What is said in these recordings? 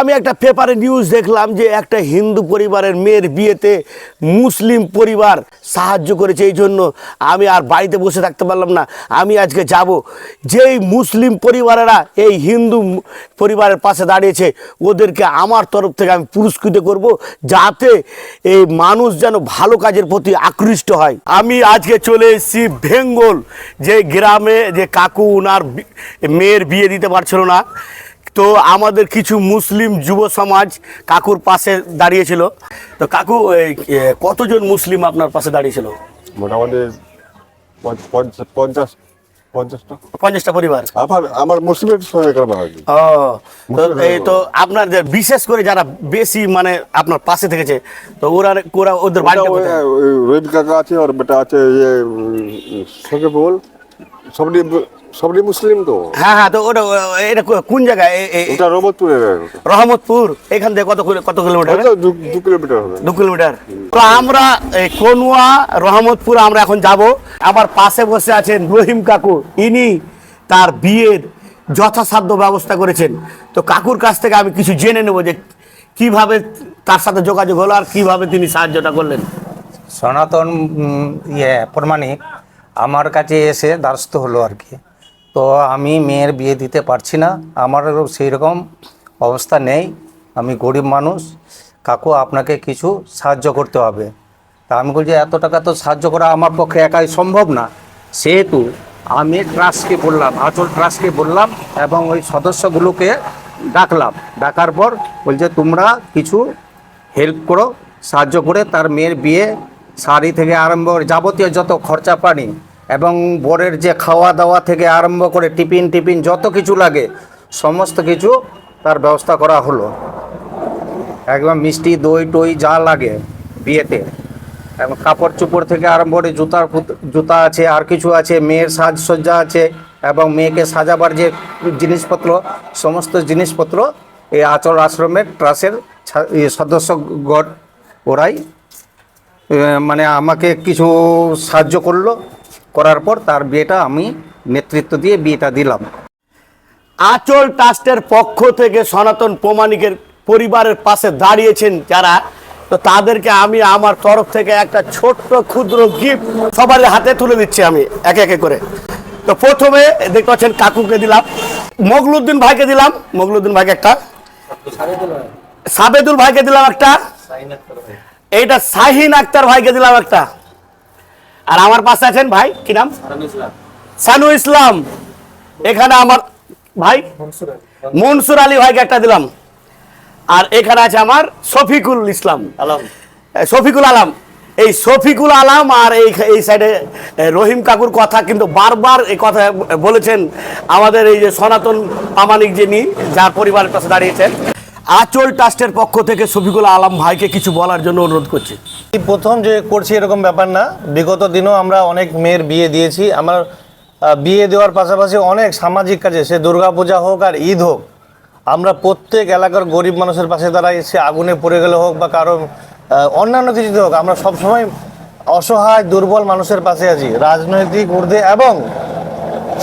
আমি একটা পেপারে নিউজ দেখলাম যে একটা হিন্দু পরিবারের মেয়ের বিয়েতে মুসলিম পরিবার সাহায্য করেছে, এই জন্য আমি আর বাড়িতে বসে থাকতে পারলাম না। আমি আজকে যাব। যেই মুসলিম পরিবারেরা এই হিন্দু পরিবারের পাশে দাঁড়িয়েছে, ওদেরকে আমার তরফ থেকে আমি পুরস্কৃত করব যাতে এই মানুষ যেন ভালো কাজের প্রতি আকৃষ্ট হয়। আমি আজকে চলে এসেছি ভেঙ্গল যে গ্রামে যে কাকু ওনার মেয়ের বিয়ে দিতে পারছিল না। তো আমাদের কিছু মুসলিম যুব সমাজ কাকুর পাশে দাঁড়িয়েছিল। তো কাকু কতজন মুসলিম আপনার পাশে দাঁড়িয়েছিল? মোটামুটি পঞ্চাশ পঞ্চাশ পঞ্চাশটা। পরিবার? আমার আমার মুসলিমের তো এই তো আপনার বিশেষ করে যারা বেশি মানে আপনার পাশে থেকেছে তো ওরা ওরা ওদের কাকা আছে বেটা আছে ইয়ে সঙ্গে বল সবটি সবটি মুসলিম তো? হ্যাঁ হ্যাঁ তো ওটা এটা কোন জায়গায়? এ- এ- ওটা রহমতপুরের রহমতপুর এখান থেকে কত কত কিলোমিটার দু দু কিলোমিটার হবে। দু কিলোমিটার। তো আমরা এই কনুয়া রহমতপুর আমরা এখন যাব। আমার পাশে বসে আছেন রহিম কাকু। ইনি তার বিয়ের যথাসাধ্য ব্যবস্থা করেছেন। তো কাকুর কাছ থেকে আমি কিছু জেনে নেব যে কীভাবে তার সাথে যোগাযোগ হলো আর কীভাবে তিনি সাহায্যটা করলেন। সনাতন ইয়ে প্রমাণিক আমার কাছে এসে দ্বারস্থ হলো আর কি। তো আমি মেয়ের বিয়ে দিতে পারছি না। আমারও সেই রকম অবস্থা নেই। আমি গরিব মানুষ। কাকু, আপনাকে কিছু সাহায্য করতে হবে। তা আমি বলছি, এত টাকা তো সাহায্য করা আমার পক্ষে একাই সম্ভব না। সেহেতু আমি ট্রাস্টকে বললাম, আচল ট্রাস্টকে বললাম এবং ওই সদস্যগুলোকে ডাকলাম। ডাকার পর বলছে, তোমরা কিছু হেল্প করো, সাহায্য করে। তার মেয়ের বিয়ে শাড়ি থেকে আরম্ভ যাবতীয় যত খরচা পানি এবং বরের যে খাওয়া দাওয়া থেকে আরম্ভ করে টিফিন টিফিন যত কিছু লাগে, সমস্ত কিছু তার ব্যবস্থা করা হলো। একদম মিষ্টি, দই, টই যা লাগে বিয়েতে। এবং কাপড় চোপড় থেকে আরম্ভ করে জুতার জুতা আছে, আর কিছু আছে, মেয়ের সাজসজ্জা আছে এবং মেয়েকে সাজাবার যে জিনিসপত্র, সমস্ত জিনিসপত্র এই আচল আশ্রমের ট্রাসের সদস্যগণ ওরাই মানে আমাকে কিছু সাহায্য করল। করার পর তার বিয়েটা আমি নেতৃত্ব দিয়ে বিয়েটা দিলাম। আচল ট্রাস্টের পক্ষ থেকে সনাতন প্রমাণিকের পরিবারের পাশে দাঁড়িয়েছেন যারা, তো তাদেরকে আমি আমার তরফ থেকে একটা ছোট্ট, ক্ষুদ্র গিফট সবার হাতে তুলে দিচ্ছি আমি, একে একে করে। তো প্রথমে দেখতে পাচ্ছেন কাকুকে দিলাম, মগলুদ্দিন ভাইকে দিলাম, মগলুদ্দিন ভাইকে একটা। সাবেদুল ভাইকে দিলাম একটা। এইটা শাহিন আক্তার ভাইকে দিলাম একটা। আর আমার পাশে আছেন ভাই কি নাম? সানু ইসলাম। এখানে আমার ভাই? মনসুর আলী ভাইকে একটা দিলাম। আর এখানে আছে আমার শফিকুল ইসলাম। আলম। শফিকুল আলম। এই শফিকুল আলম আর এই এই সাইডে রহিম কাকুর কথা কিন্তু বারবার এই কথা বলেছেন আমাদের এই যে সনাতন প্রামাণিক যিনি যার পরিবারের পাশে দাঁড়িয়েছেন। আচল ট্রাস্টের পক্ষ থেকে শফিকুল আলম ভাইকে কিছু বলার জন্য অনুরোধ করছি। প্রথম যে করছি এরকম ব্যাপার না, বিগত দিনও আমরা অনেক মেয়ের বিয়ে দিয়েছি। আমার বিয়ে দেওয়ার পাশাপাশি অনেক সামাজিক কাজে, সে দুর্গাপূজা হোক আর ঈদ হোক, আমরা প্রত্যেক এলাকার গরিব মানুষের পাশে দাঁড়াই সে আগুনে পড়ে গেলে হোক বা কারও অন্যান্য কিছুতে হোক, আমরা সবসময় অসহায়, দুর্বল মানুষের পাশে আছি। রাজনৈতিক ঊর্ধ্বে এবং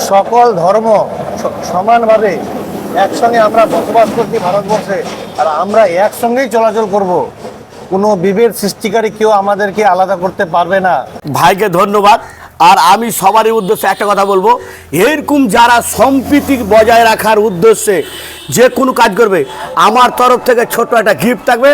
সকল ধর্ম সমানভাবে একসঙ্গে আমরা বসবাস করছি ভারতবর্ষে, আর আমরা একসঙ্গেই চলাচল করব। কোনো বিভেদ সৃষ্টিকারী কেউ আমাদেরকে আলাদা করতে পারবে না। ভাইকে ধন্যবাদ। আর আমি সবারই উদ্দেশ্যে একটা কথা বলব এরকম যারা সম্প্রীতি বজায় রাখার উদ্দেশ্যে যে কোনো কাজ করবে, আমার তরফ থেকে ছোট একটা গিফট থাকবে।